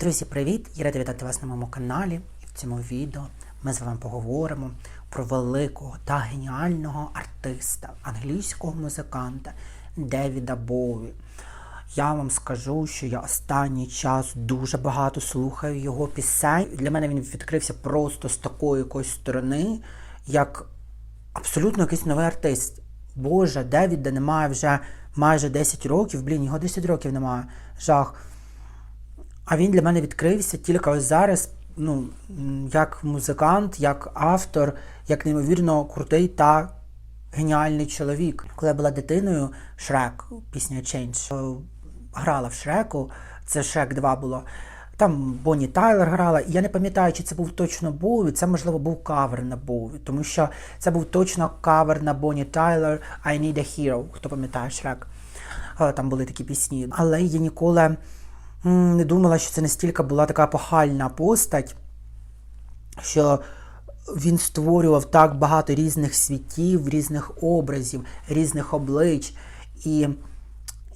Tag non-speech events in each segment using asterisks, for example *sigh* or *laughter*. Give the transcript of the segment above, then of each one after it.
Друзі, привіт! Я рада вітати вас на моєму каналі. В цьому відео ми з вами поговоримо про великого та геніального артиста, англійського музиканта Девіда Боуі. Я вам скажу, що я останній час дуже багато слухаю його пісень. Для мене він відкрився просто з такої якоїсь сторони, як абсолютно якийсь новий артист. Боже, Девіда немає вже майже 10 років. Блін, його 10 років немає. Жах. А він для мене відкрився тільки ось зараз, ну, як музикант, як автор, як неймовірно крутий та геніальний чоловік. Коли я була дитиною, Шрек, пісня Change, е, грала в Шреку, це Шрек 2 було. Там Бонні Тайлер грала, і я не пам'ятаю, чи це був точно Боуві, це, можливо, був кавер на Боуві, тому що це був точно кавер на Бонні Тайлер I Need a Hero, хто пам'ятає Шрек. Е, Там були такі пісні. Але я ніколи не думала, що це настільки була така епохальна постать, що він створював так багато різних світів, різних образів, різних облич. І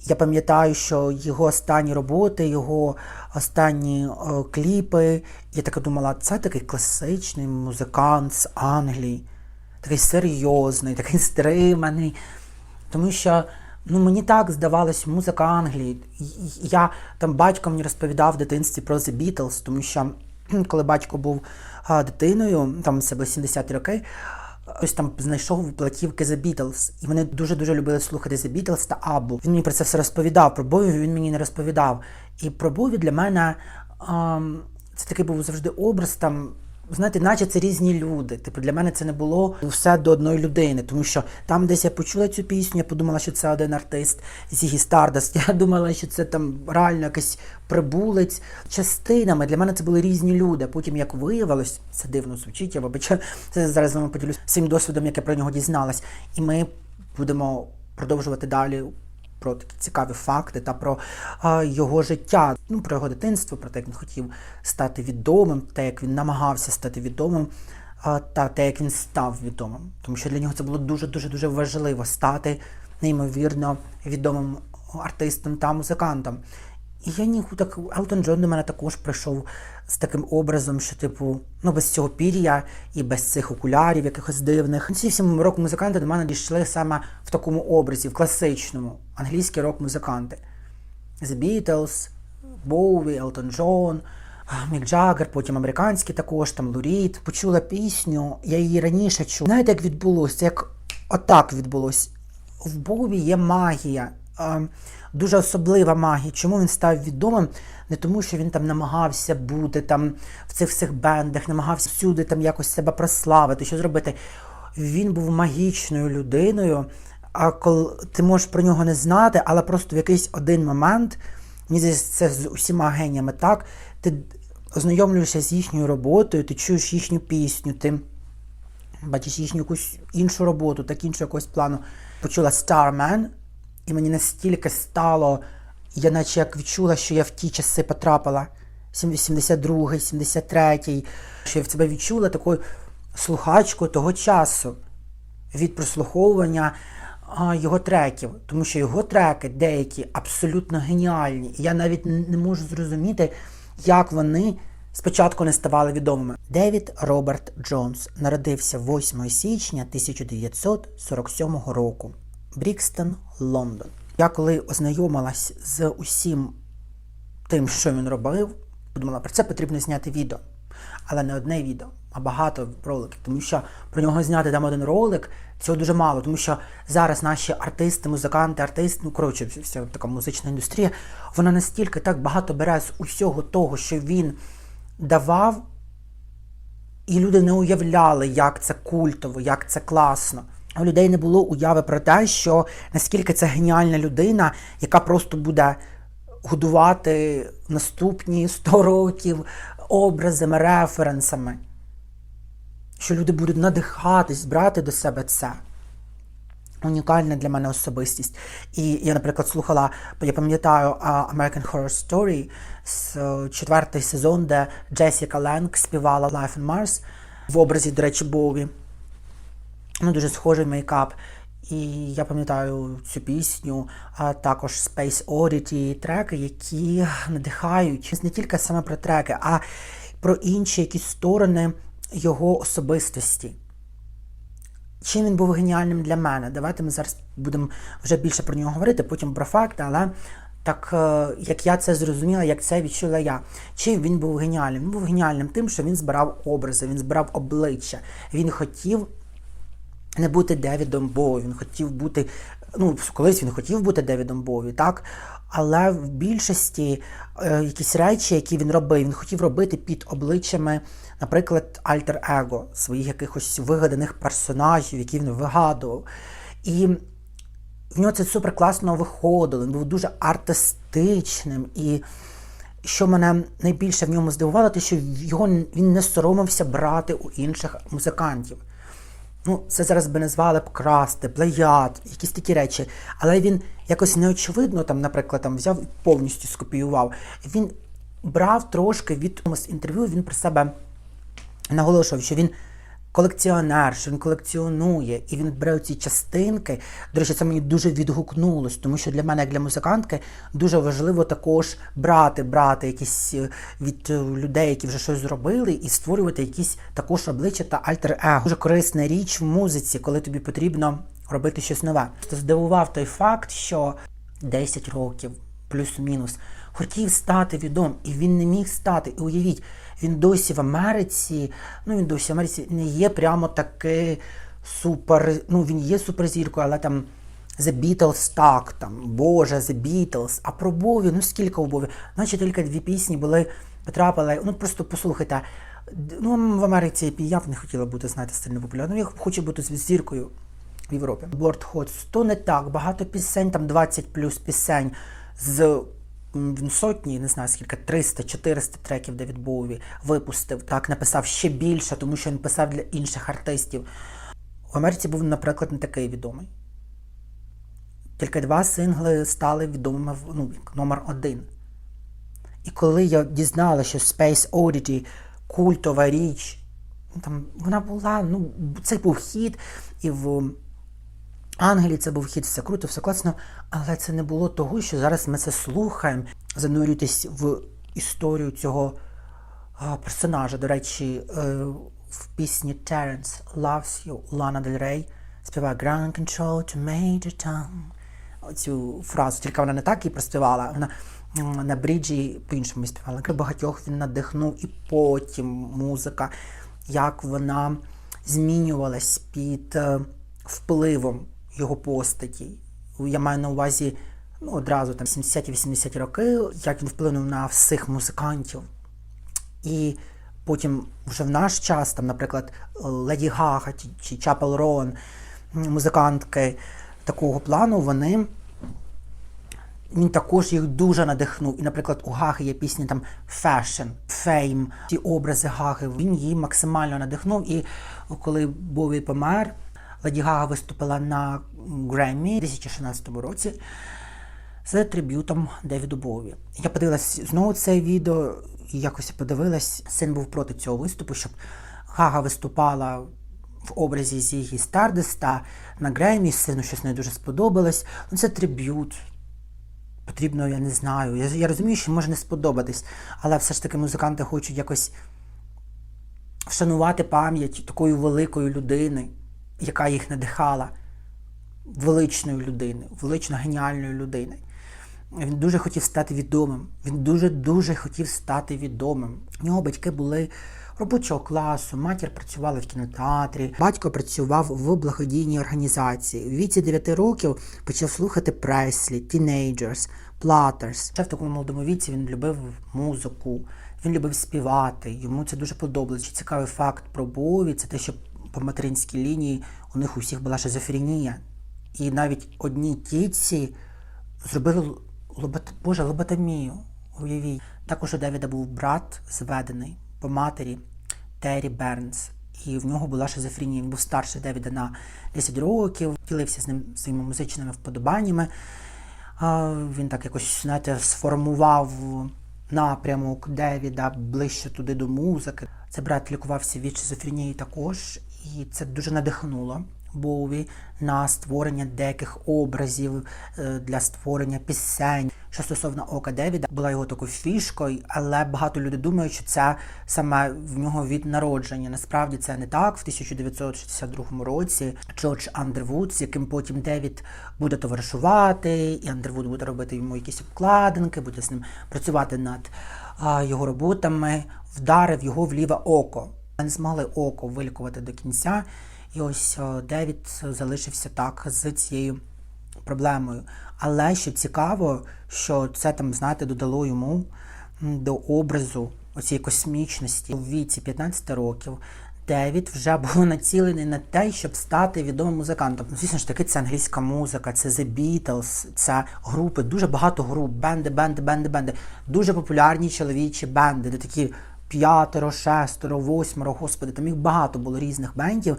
я пам'ятаю, що його останні роботи, його останні е, кліпи, я така думала, це такий класичний музикант з Англії, такий серйозний, такий стриманий. Тому що ну, мені так здавалось, музика Англії. Я там батько мені розповідав в дитинстві про The Beatles, тому що коли батько був а, дитиною, там це були 70-ті роки, ось там знайшов платівки The Beatles. І вони дуже-дуже любили слухати The Beatles та Аббу. Він мені про це все розповідав. Про Бові він мені не розповідав. І про Бові для мене ам, це такий був завжди образ там. Знаєте, наче це різні люди. Типу, для мене це не було все до одної людини, тому що там десь я почула цю пісню, я подумала, що це один артист Зігі Стардаст. *laughs* Я думала, що це там реально якийсь прибулець. Частинами для мене це були різні люди. Потім, як виявилось, це дивно звучить, я вибачаю, це зараз з вами поділюсь своїм досвідом, як я про нього дізналась. І ми будемо продовжувати далі про такі цікаві факти та про а, його життя, ну про його дитинство, про те, як він хотів стати відомим, те, як він намагався стати відомим, та те, як він став відомим. Тому що для нього це було дуже дуже дуже важливо стати неймовірно відомим артистом та музикантом. І я ні, так Елтон Джон до мене також прийшов з таким образом, що, типу, ну без цього пір'я і без цих окулярів якихось дивних. Ці всі рок-музиканти до мене дійшли саме в такому образі, в класичному, англійські рок-музиканти. The Beatles, Боуі, Елтон Джон, Мік Джаггер, потім американські також, там Лурід. Почула пісню, я її раніше чула. Знаєте, як відбулося? Як отак відбулося. В Боуві є магія, дуже особлива магія. Чому він став відомим? Не тому, що він там намагався бути там в цих всіх бендах, намагався всюди там якось себе прославити, що зробити. Він був магічною людиною, а коли ти можеш про нього не знати, але просто в якийсь один момент, це з усіма геніями так, ти ознайомлюєшся з їхньою роботою, ти чуєш їхню пісню, ти бачиш їхню якусь іншу роботу, так іншого якогось плану. Почула Starman, і мені настільки стало, я наче як відчула, що я в ті часи потрапила. 72-й, 73-й, що я в себе відчула такою слухачкою того часу від прослуховування а, його треків, тому що його треки деякі абсолютно геніальні. І я навіть не можу зрозуміти, як вони спочатку не ставали відомими. Девід Роберт Джонс народився 8 січня 1947 року. Брікстон, Лондон. Я коли ознайомилась з усім тим, що він робив, подумала, про це потрібно зняти відео. Але не одне відео, а багато роликів. Тому що про нього зняти там один ролик, цього дуже мало. Тому що зараз наші артисти, музиканти, артисти, ну коротше, вся така музична індустрія, вона настільки так багато бере з усього того, що він давав, і люди не уявляли, як це культово, як це класно. У людей не було уяви про те, що наскільки це геніальна людина, яка просто буде годувати наступні *laughs* 100 років образами, референсами. Що люди будуть надихатись, брати до себе це. Унікальна для мене особистість. І я, наприклад, слухала, я пам'ятаю American Horror Story, з, е, четвертий сезон, де Джесіка Ленг співала Life on Mars в образі, до речі, Бові. Ну, дуже схожий мейкап. І я пам'ятаю цю пісню, а також Space Oddity, треки, які надихають не тільки саме про треки, а про інші якісь сторони його особистості. Чим він був геніальним для мене? Давайте ми зараз будемо вже більше про нього говорити, потім про факти, але так е, як я це зрозуміла, як це відчула я. Чим він був геніальним? Він був геніальним тим, що він збирав образи, він збирав обличчя. Він хотів не бути Девідом Боуі, він хотів бути. Ну, колись він хотів бути Девідом Боуі, так? Але в більшості е, якісь речі, які він робив, він хотів робити під обличчями, наприклад, альтер-его, своїх якихось вигаданих персонажів, які він вигадував. І в нього це супер класно виходило, він був дуже артистичним. І що мене найбільше в ньому здивувало, те, що його він не соромився брати у інших музикантів. Ну, це зараз би назвали б красти, плеяд, якісь такі речі. Але він якось неочевидно, там, наприклад, там взяв і повністю скопіював. Він брав трошки від інтерв'ю, він про себе наголошував, що він колекціонер, що він колекціонує, і він бере ці частинки. До речі, це мені дуже відгукнулось, тому що для мене, як для музикантки, дуже важливо також брати, брати якісь е, від е, людей, які вже щось зробили, і створювати якісь також обличчя та альтер-его. Дуже корисна річ в музиці, коли тобі потрібно робити щось нове. Здивував той факт, що 10 років плюс-мінус хотів стати відомим, і він не міг стати. І уявіть, він досі в Америці, ну він досі в Америці не є прямо таки супер. Ну він є суперзіркою, але там The Beatles так, там Боже, The Beatles. А про Бові, ну скільки у Бові? Наче тільки дві пісні були, потрапили. Ну просто послухайте. Ну, в Америці я б не хотіла бути, знаєте, сильно популярною. Я хочу бути зіркою в Європі. Board Hot 100 не так, багато пісень, там 20 плюс пісень з сотні, не знаю скільки, 300-400 треків Девід Боуві випустив, так, написав ще більше, тому що він писав для інших артистів. В Америці був, наприклад, не такий відомий. Тільки два сингли стали відомими ну, номер один. І коли я дізналася, що Space Oddity культова річ, там вона була, ну, це був хід, і в Ангелі це був хід, все круто, все класно, але це не було того, що зараз ми це слухаємо, занурюйтесь в історію цього персонажа. До речі, е, в пісні Terence Loves You Лана Дель Рей співає Ground Control to Major Tom. Оцю фразу, тільки вона не так і проспівала, вона на бріджі по-іншому співала. Багатьох він надихнув, і потім музика, як вона змінювалась під е, впливом його постаті. Я маю на увазі ну, одразу там 70-80 роки, як він вплинув на всіх музикантів. І потім вже в наш час, там, наприклад, Леді Гага чи Чапел Рон, музикантки такого плану, вони. Він також їх дуже надихнув. І, наприклад, у Гаги є пісні там Fashion, Fame, ті образи Гаги. Він її максимально надихнув. І коли Бові помер, Леді Гага виступила на Греммі у 2016 році з триб'ютом Девіду Бові. Я подивилась знову це відео і якось подивилась. Син був проти цього виступу, щоб Гага виступала в образі Зігі Стардеста на Греммі. Сину щось не дуже сподобалось. Ну, Це триб'ют. Потрібно, я не знаю. Я, я розумію, що може не сподобатись, але все ж таки музиканти хочуть якось вшанувати пам'ять такої великої людини яка їх надихала величною людиною, велично геніальною людиною. Він дуже хотів стати відомим. Він дуже-дуже хотів стати відомим. У нього батьки були робочого класу, матір працювала в кінотеатрі, батько працював в благодійній організації. У віці 9 років почав слухати Преслі, Teenagers, Platters. Ще в такому молодому віці він любив музику, він любив співати. Йому це дуже подобалося. Цікавий факт про Бові це те, що по материнській лінії у них у всіх була шизофренія. І навіть одній тітці зробили лобот... Боже, лоботомію. Уявіть. Також у Девіда був брат зведений по матері Террі Бернс. І в нього була шизофренія. Він був старший Девіда на 10 років, ділився з ним своїми музичними вподобаннями. Він так якось знаєте, сформував напрямок Девіда ближче туди до музики. Це брат лікувався від шизофренії також, і це дуже надихнуло Боуві на створення деяких образів е, для створення пісень. Що стосовно ока Девіда, була його такою фішкою, але багато людей думають, що це саме в нього від народження. Насправді це не так. В 1962 році Джордж Андервуд, з яким потім Девід буде товаришувати, і Андервуд буде робити йому якісь обкладинки, буде з ним працювати над його роботами, вдарив його в ліве око. Не змогли око вилікувати до кінця. І ось Девід залишився так з цією проблемою. Але що цікаво, що це там, знаєте, додало йому до образу оцієї космічності. У віці 15 років Девід вже *laughs* був націлений на те, щоб стати відомим музикантом. Ну, звісно ж таки, це англійська музика, це The Beatles, це групи, дуже багато груп, бенди, бенди, бенди, бенди. Дуже популярні чоловічі бенди, де такі п'ятеро, шестеро, восьмеро, господи, там їх багато було різних бендів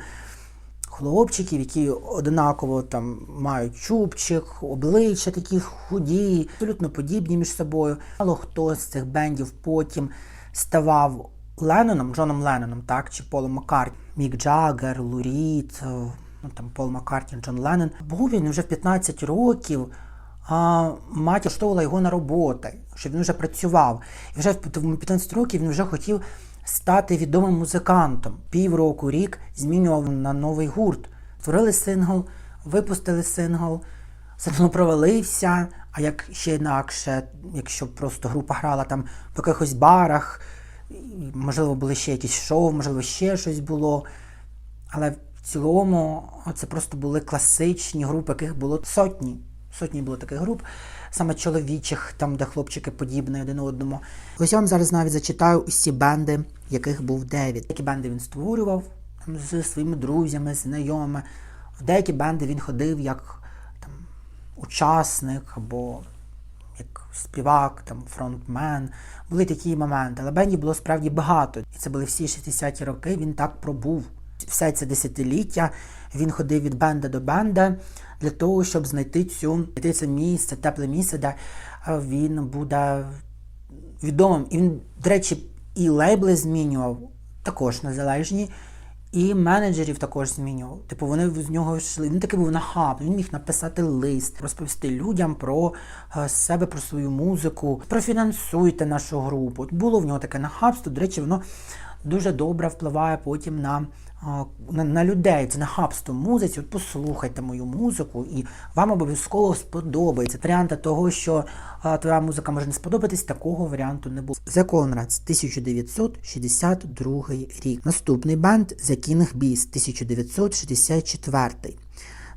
хлопчиків, які однаково там мають чубчик, обличчя такі худі, абсолютно подібні між собою. Мало хто з цих бендів потім ставав Ленноном, Джоном Ленноном, так, чи Полом Маккартні, Мік Джаггер, Лурід, е, ну там Пол Маккартні, Джон Леннон. Був він вже в 15 років. А матір штовхала його на роботи, щоб він вже працював. І вже в 15 років він вже хотів стати відомим музикантом. Півроку, рік змінював на новий гурт. Створили сингл, випустили сингл, сингл провалився. А як ще інакше, якщо просто група грала там в якихось барах, можливо, були ще якісь шоу, можливо, ще щось було. Але в цілому це просто були класичні групи, яких було сотні. Сотні було таких груп, саме чоловічих, там, де хлопчики подібні один одному. Ось я вам зараз навіть зачитаю усі бенди, яких був Девід. Які бенди він створював там, з своїми друзями, знайомими. В деякі бенди він ходив як там, учасник або як співак, там, фронтмен. Були такі моменти. Але бендів було справді багато. І це були всі 60-ті роки, він так пробув. Все це десятиліття він ходив від бенда до бенда для того, щоб знайти цю це місце, тепле місце, де е, він буде відомим. І він, до речі, і лейбли змінював також незалежні, і менеджерів також змінював. Типу вони з нього йшли. Він такий був нахабний, він міг написати лист, розповісти людям про е, себе, про свою музику. Профінансуйте нашу групу. Було в нього таке нахабство. До речі, воно дуже добре впливає потім на. На, на людей це нахабство в музиці. От послухайте мою музику, і вам обов'язково сподобається. Варіанта того, що а, твоя музика може не сподобатись, такого варіанту не було. The Conrads, 1962 рік. Наступний бенд The King Bees, 1964.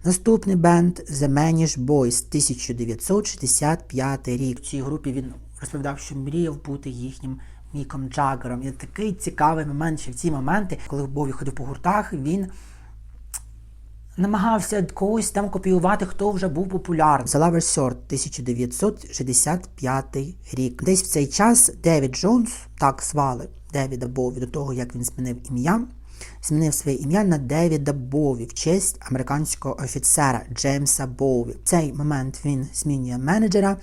Наступний бенд The Manish Boys, 1965 рік. В цій групі він розповідав, що мріяв бути їхнім Міком Джаггером. І такий цікавий момент, що в ці моменти, коли Бові ходив по гуртах, він намагався когось там копіювати, хто вже був популярний. The Lover's Sword, 1965 рік. Десь в цей час Девід Джонс, так звали Девіда Бові, до того, як він змінив ім'я, змінив своє ім'я на Девіда Бові в честь американського офіцера Джеймса Боуві. В цей момент він змінює менеджера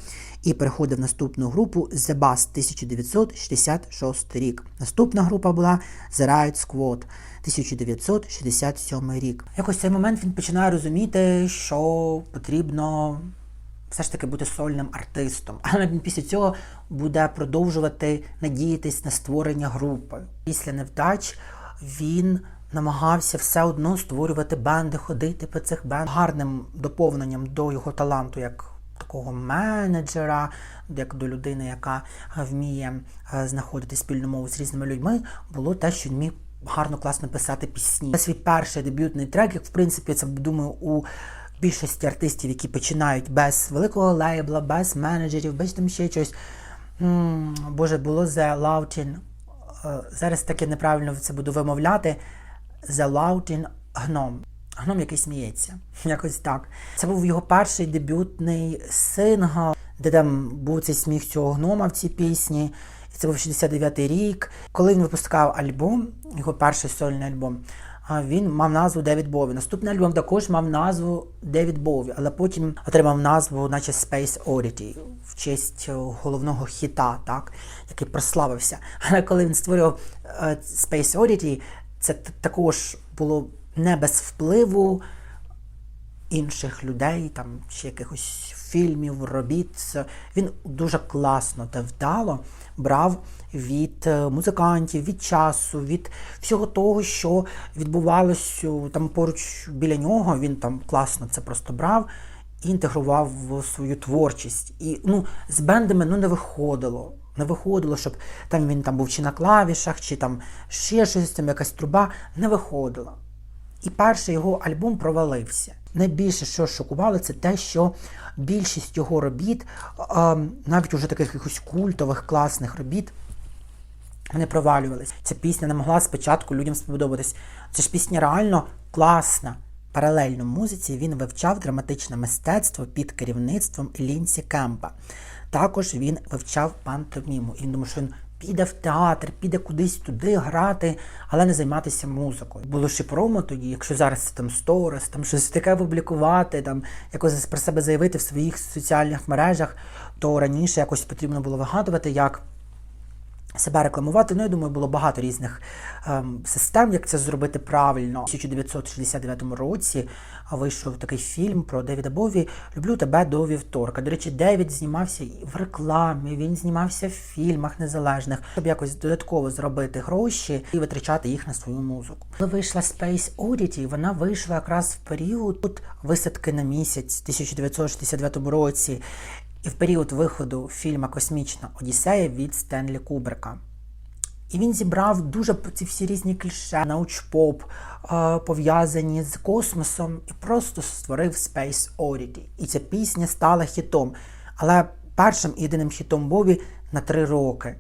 і переходив в наступну групу The Bus 1966 рік. Наступна група була The Riot Squad 1967 рік. Якось цей момент він починає розуміти, що потрібно все ж таки бути сольним артистом. Але він після цього буде продовжувати надіятись на створення групи. Після невдач він намагався все одно створювати бенди, ходити по цих бендах. Гарним доповненням до його таланту як такого менеджера, як до людини, яка вміє е, знаходити спільну мову з різними людьми, було те, що він міг гарно класно писати пісні. Це свій перший дебютний трек, як в принципі, це думаю, у більшості артистів, які починають без великого лейбла, без менеджерів, без там ще. М, Боже, було The Lautin. е, Зараз таке неправильно це буду вимовляти. The Lautin Гном. Гном, який сміється. *laughs* Якось так. Це був його перший дебютний сингл, де там був цей сміх цього гнома в цій пісні. Це був 69-й рік. Коли він випускав альбом, його перший сольний альбом, він мав назву Девід Бові. Наступний альбом також мав назву Девід Бові, але потім отримав назву, наче Space Oddity, в честь е, головного хіта, так, який прославився. *laughs* Але коли він створював е, Space Oddity, це також було не без впливу інших людей, там чи якихось фільмів, робіт. Він дуже класно та вдало брав від е, музикантів, від часу, від всього того, що відбувалося там поруч біля нього. Він там класно це просто брав і інтегрував в свою творчість. І ну, з бендами ну, не виходило. Не виходило, щоб там він там був чи на клавішах, чи там ще щось, там якась труба. Не виходило. І перший його альбом провалився. Найбільше, що шокувало, це те, що більшість його робіт, навіть уже таких якихось культових, класних робіт, вони провалювались. Ця пісня не могла спочатку людям сподобатись. Це ж пісня реально класна. Паралельно музиці він вивчав драматичне мистецтво під керівництвом Лінсі Кемпа. Також він вивчав пантоміму. І він думав, що він піде в театр, піде кудись туди грати, але не займатися музикою. Було ще промо тоді, якщо зараз це там сторіс, там щось таке публікувати, там якось про себе заявити в своїх соціальних мережах, то раніше якось потрібно було вигадувати, як себе рекламувати. Ну, я думаю, було багато різних ем, систем, як це зробити правильно. У 1969 році вийшов такий фільм про Девіда Бові Люблю тебе до вівторка. До речі, Девід знімався в рекламі, він знімався в фільмах незалежних, щоб якось додатково зробити гроші і витрачати їх на свою музику. Коли вийшла Space Oddity, вона вийшла якраз в період тут висадки на місяць 1969 році. І в період виходу фільма Космічна Одіссея від Стенлі Кубрика. І він зібрав дуже ці всі різні кліше, научпоп, е, пов'язані з космосом, і просто створив Space Oddity. І ця пісня стала хітом. Але першим і єдиним хітом Бобі на три роки.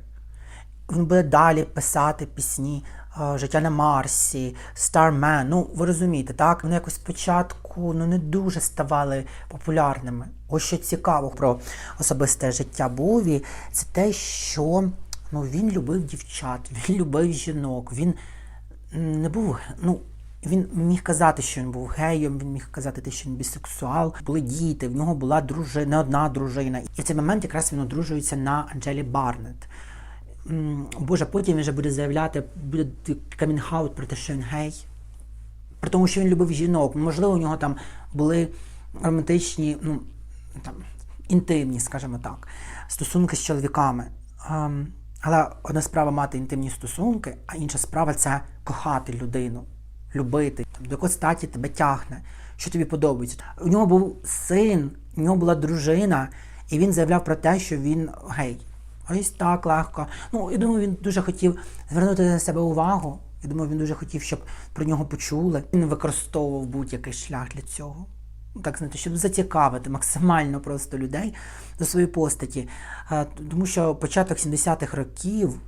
Він буде далі писати пісні е, Життя на Марсі, Starman. Ну, ви розумієте, так? Вони якось спочатку ну, не дуже ставали популярними. Ось що цікаво про особисте життя Бові, це те, що ну, він любив дівчат, *laughs* він любив жінок, він не був. ну, він міг казати, що він був геєм, він міг казати, те, що він бісексуал. Були діти, в нього була дружина, не одна дружина. І в цей момент якраз він одружується на Анджелі Барнетт. М, Боже, потім він вже буде заявляти, буде камінг-аут про те, що він гей. При тому, що він любив жінок. Можливо, у нього там були романтичні, ну там інтимні, скажімо так, стосунки з чоловіками. Ем, але одна справа мати інтимні стосунки, а інша справа це кохати людину, любити, там, до якої статі тебе тягне, що тобі подобається. У нього був син, у нього була дружина, і він заявляв про те, що він гей. Ось так легко. Ну, я думаю, він дуже хотів звернути на себе увагу. Я думаю, він дуже хотів, щоб про нього почули. Він використовував будь-який шлях для цього. Так знаєте, щоб зацікавити максимально просто людей до своєї постаті. Тому що початок 70-х років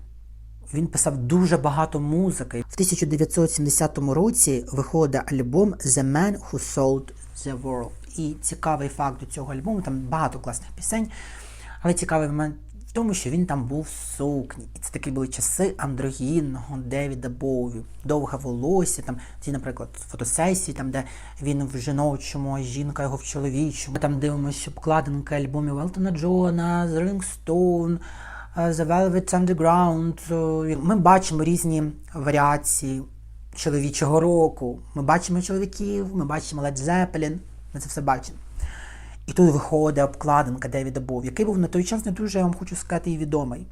він писав дуже багато музики. В 1970 році виходить альбом The Man Who Sold the World. І цікавий факт до цього альбому, там багато класних пісень, але цікавий момент тому, що він там був в сукні. І це такі були часи андрогінного Девіда Боуві, довге волосся, там ці, наприклад, фотосесії, там, де він в жіночому, а жінка його в чоловічому. Ми там дивимося обкладинки альбомів Елтона Джона, The Rolling Stone, е, The Velvet Underground. Е, Ми бачимо різні варіації чоловічого року. Ми бачимо чоловіків, ми бачимо Led Zeppelin, ми це все бачимо. І тут виходить обкладинка Девіда Бов, який був на той час не дуже, я вам хочу сказати, і відомий.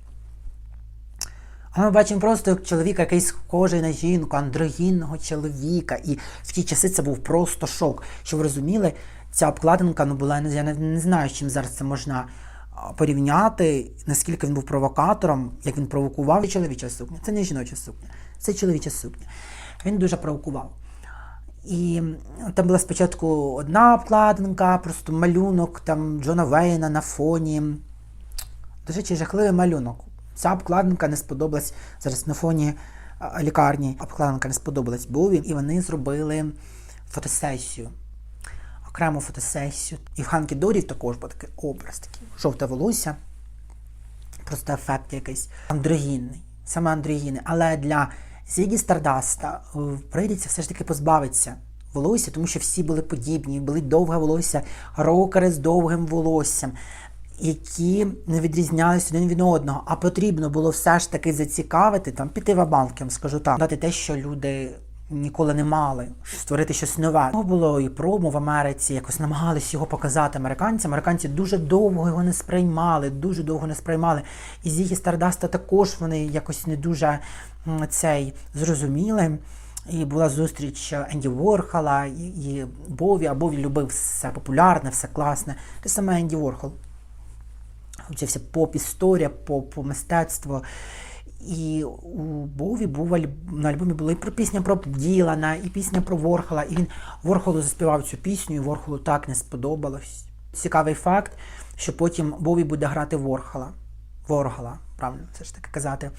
А ми бачимо просто як чоловіка, який схожий на жінку, андрогінного чоловіка. І в ті часи це був просто шок. Щоб ви розуміли, ця обкладинка ну, була, я не, не знаю, з чим зараз це можна порівняти, наскільки він був провокатором, як він провокував чоловіча сукня. Це не жіноча сукня, це чоловіча сукня. Він дуже провокував. І там була спочатку одна обкладинка, просто малюнок там Джона Вейна на фоні. До речі, жахливий малюнок. Ця обкладинка не сподобалась зараз на фоні лікарні. Обкладинка не сподобалась Бові, і вони зробили фотосесію. Окрему фотосесію. І в Ханкі Дорів також був такий образ, такий жовте волосся. Просто ефект якийсь андрогінний, саме андрогінний. Але для Зігі Стардаста е, прийдеться все ж таки позбавитися волосся, тому що всі були подібні, були довге волосся, рокери з довгим волоссям, які не відрізнялися один від одного. А потрібно було все ж таки зацікавити, там піти в банк, скажу так, дати те, що люди ніколи не мали створити щось нове. Його було і промо в Америці, якось намагались його показати американцям. Американці дуже довго його не сприймали, дуже довго не сприймали. І з Зігі Стардаста також вони якось не дуже цей зрозуміли. І була зустріч Енді Ворхола і, і Бові, а Бові любив все популярне, все класне. Те саме Енді Ворхол. Це вся поп-історія, поп-мистецтво. І у Бові був на альбомі була і про пісня про Ділана, і пісня про Ворхола. І він Ворхолу заспівав цю пісню, і Ворхолу так не сподобалось. Цікавий факт, що потім Бові буде грати Ворхола. Воргола, правильно все ж таки казати,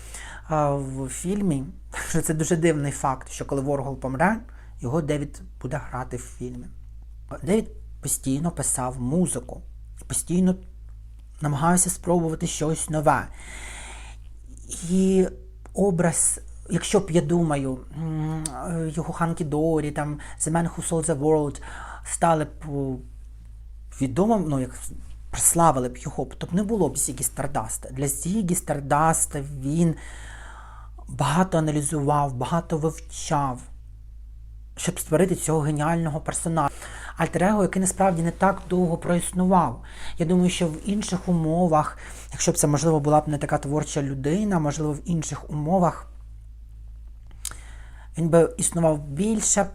а, в фільмі. Що *laughs* це дуже дивний факт, що коли Воргол помре, його Девід буде грати в фільмі. Девід постійно писав музику, постійно намагався спробувати щось нове. І образ, якщо б я думаю, його Ханкі Дорі, там The Man Who Sold the World стали б відомим, ну як прославили б його, то б не було б Зігі Стардаста. Для Зігі Стардаста він багато аналізував, багато вивчав, щоб створити цього геніального персонажа. Альтер-его, який насправді не так довго проіснував. Я думаю, що в інших умовах, якщо б це можливо була б не така творча людина, можливо, в інших умовах він би існував більше б,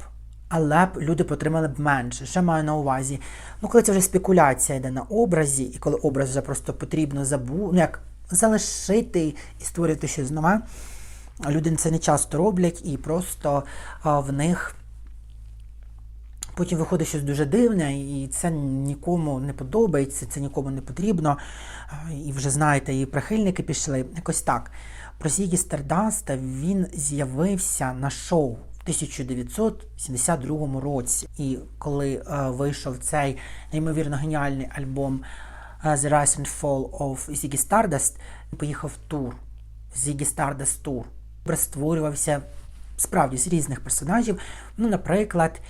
але б люди потримали б менше. Ще маю на увазі. Ну, коли це вже спекуляція йде на образі, і коли образ вже просто потрібно забу... ну, як залишити і створити щось нове, люди це не часто роблять, і просто в них. Потім виходить щось дуже дивне, і це нікому не подобається, це нікому не потрібно. І вже знаєте, і прихильники пішли. Якось так. Про Зігі Стардаста він з'явився на шоу в 1972 році. І коли е, вийшов цей неймовірно геніальний альбом е, The Rise and Fall of Ziggy Stardust, він поїхав в тур. Ziggy Stardust Tour. Створювався справді з різних персонажів. Ну, наприклад,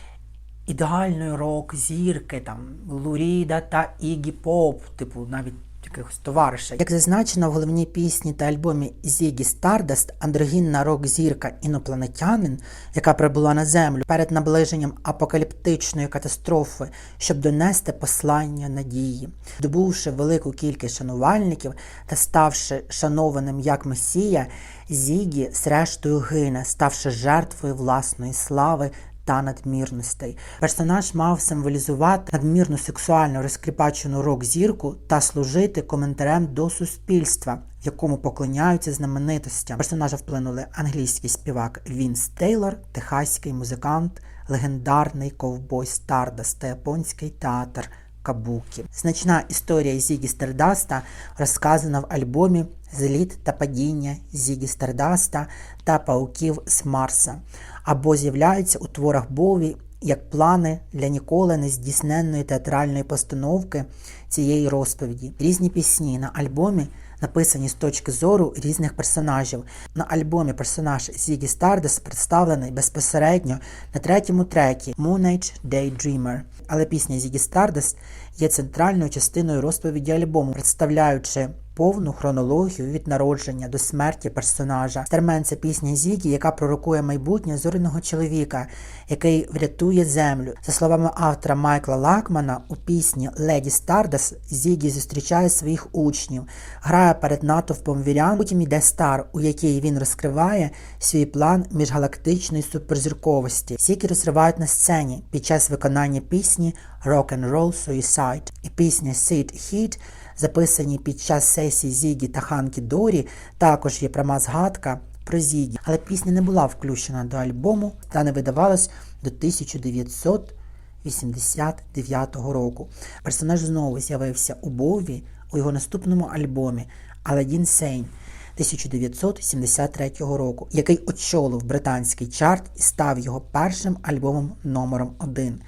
ідеальної рок-зірки, там Луріда та Ігі Поп, типу, навіть якихось товариша. Як зазначено в головній пісні та альбомі Зігі Стардаст, андрогінна рок-зірка інопланетянин, яка прибула на землю перед наближенням апокаліптичної катастрофи, щоб донести послання надії, здобувши велику кількість шанувальників та ставши шанованим як месія, Зігі зрештою гине, ставши жертвою власної слави та надмірностей. Персонаж мав символізувати надмірну сексуально розкріпачену рок-зірку та служити коментарем до суспільства, в якому поклоняються знаменитостям. Персонажа вплинули англійський співак Вінс Тейлор, техаський музикант, легендарний ковбой Стардаст та японський театр Кабукі. Значна історія Зігі Стардаста розказана в альбомі Зліт та падіння Зігі Стардаста та Пауків з Марса або з'являються у творах Бові як плани для ніколи не здійсненної театральної постановки цієї розповіді. Різні пісні на альбомі написані з точки зору різних персонажів. На альбомі персонаж Зігі Стардест представлений безпосередньо на третьому трекі Moonage Daydreamer. Але пісня Зігі Стардест є центральною частиною розповіді альбому, представляючи повну хронологію від народження до смерті персонажа. Стармен це пісня Зігі, яка пророкує майбутнє зоряного чоловіка, який врятує землю. За словами автора Майкла Лакмана, у пісні Леді Стардас Зігі зустрічає своїх учнів, грає перед натовпом вірян. Потім йде стар, у якій він розкриває свій план міжгалактичної суперзірковості. Зігі розривають на сцені під час виконання пісні Rock and Roll Suicide і пісня Seed Heat записані під час сесії Зігі та Ханкі Дорі, також є пряма згадка про Зігі, але пісня не була включена до альбому та не видавалась до 1989 року. Персонаж знову з'явився у Бові у його наступному альбомі Аладдін Сейн 1973 року, який очолив британський чарт і став його першим альбомом номером 1.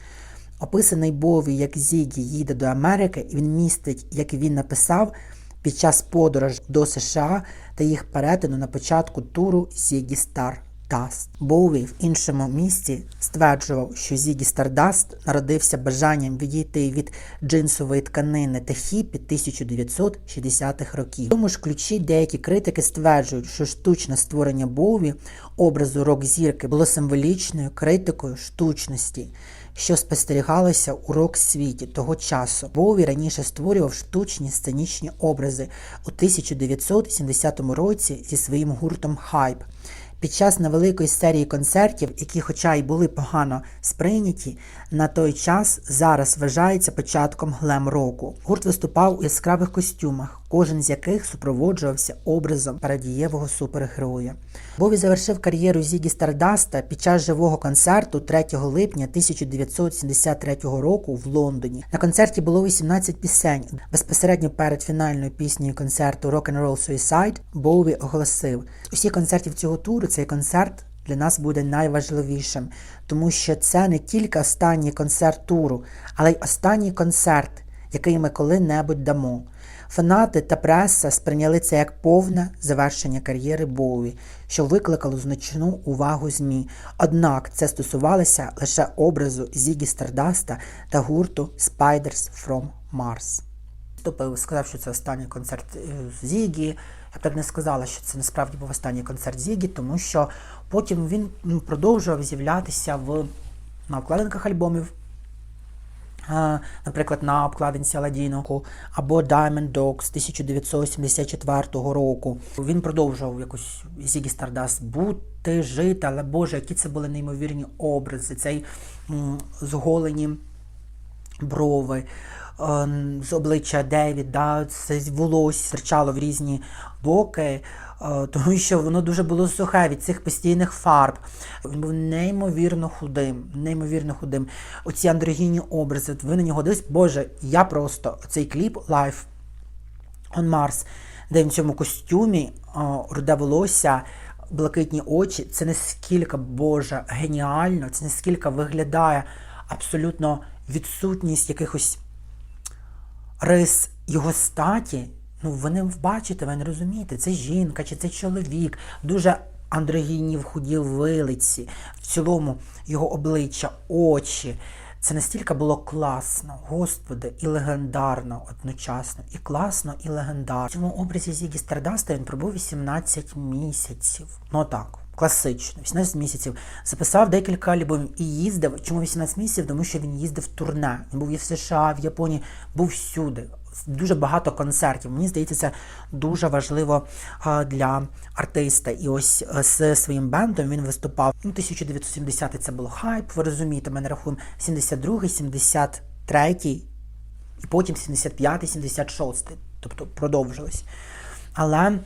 Описаний Бові як Зігі їде до Америки, і він містить, як він написав, під час подорожі до США та їх перетину на початку туру Зігі Стар Stardust. Боуві в іншому місці стверджував, що Зігі Стардаст народився бажанням відійти від джинсової тканини та хіпі 1960-х років. В тому ж ключі деякі критики стверджують, що штучне створення Боуві образу рок-зірки було символічною критикою штучності що спостерігалося у рок-світі того часу. Боуві раніше створював штучні сценічні образи у 1970 році зі своїм гуртом Hype. Під час невеликої серії концертів, які, хоча й були погано сприйняті, на той час зараз вважається початком глем-року. Гурт виступав у яскравих костюмах, кожен з яких супроводжувався образом парадієвого супергероя. Бові завершив кар'єру Зігі Стардаста під час живого концерту 3 липня 1973 року в Лондоні. На концерті було 18 пісень. Безпосередньо перед фінальною піснею концерту Rock and Roll Suicide Боуві оголосив: усі концертів цього туру цей концерт. Для нас буде найважливішим, тому що це не тільки останній концерт туру, але й останній концерт, який ми коли-небудь дамо. Фанати та преса сприйняли це як повне завершення кар'єри Боуві, що викликало значну увагу ЗМІ. Однак це стосувалося лише образу Зігі Стардаста та гурту Spiders from Mars. Вступив, сказав, що це останній концерт е, Зігі. Я б так не сказала, що це насправді був останній концерт Зігі, тому що потім він продовжував з'являтися в на обкладинках альбомів. Наприклад, на обкладинці Аладдіну або Diamond Dogs 1984 року. Він продовжував якось Зігі Стардас бути, жити, але Боже, які це були неймовірні образи, цей зголені брови, з обличчя Девіда, це волосся стирчало в різні боки, е, тому що воно дуже було сухе від цих постійних фарб. Він був неймовірно худим, неймовірно худим. Оці андрогінні образи, ви на нього дивись, Боже, я просто цей кліп Life on Mars, де в цьому костюмі, руде волосся, блакитні очі, це наскільки, Боже, геніально, це наскільки виглядає абсолютно відсутність якихось рис його статі. Ну, ви не бачите, ви не розумієте, це жінка чи це чоловік, дуже андрогінні в худі вилиці, в цілому його обличчя, очі. Це настільки було класно, господи, і легендарно одночасно. І класно, і легендарно. В цьому образі Зігі Стардаста він пробув 18 місяців. Ну так, класично, 18 місяців. Записав декілька альбомів і їздив. Чому 18 місяців? Тому що він їздив в турне. Він був і в США, в Японії, був всюди. Дуже багато концертів. Мені здається, це дуже важливо для артиста. І ось з своїм бендом він виступав. Ну, 1970 це було хайп, ви розумієте, ми не рахуємо 72-й, 73-й, і потім 75-й, 76-й. Тобто продовжилось. Але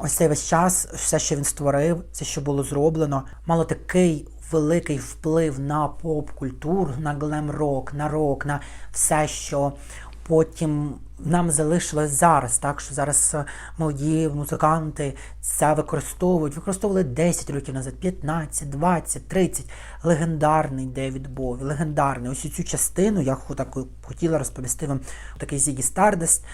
ось цей весь час, все, що він створив, все, що було зроблено, мало такий великий вплив на поп-культуру, на глем-рок, на рок, на все, що потім нам залишилось зараз, так що зараз е, молоді музиканти це використовують. Використовували 10 років назад, 15, 20, 30. Легендарний Девід Бові, легендарний. Ось цю частину я так хотіла розповісти вам такий Зігі Стардест.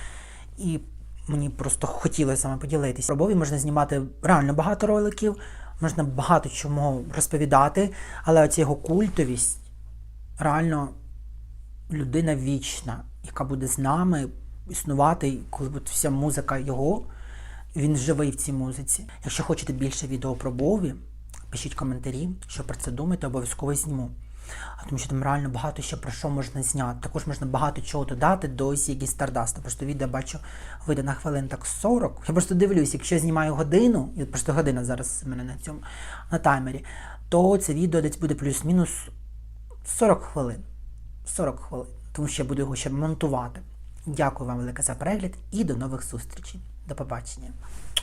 І мені просто хотілося саме поділитися. Про Бові можна знімати реально багато роликів, можна багато чому розповідати, але оця його культовість реально людина вічна, яка буде з нами існувати, коли буде вся музика його, він живий в цій музиці. Якщо хочете більше відео про Бові, пишіть коментарі, що про це думаєте, обов'язково зніму. А Тому що там реально багато ще про що можна зняти. Також можна багато чого додати до Зігі Стардаста. Просто відео бачу вийде на хвилин так 40. Я просто дивлюсь, якщо я знімаю годину, і просто година зараз в мене на цьому на таймері, то це відео десь буде плюс-мінус 40 хвилин. 40 хвилин, тому що я буду його ще монтувати. Дякую вам велике за перегляд і до нових зустрічей. До побачення.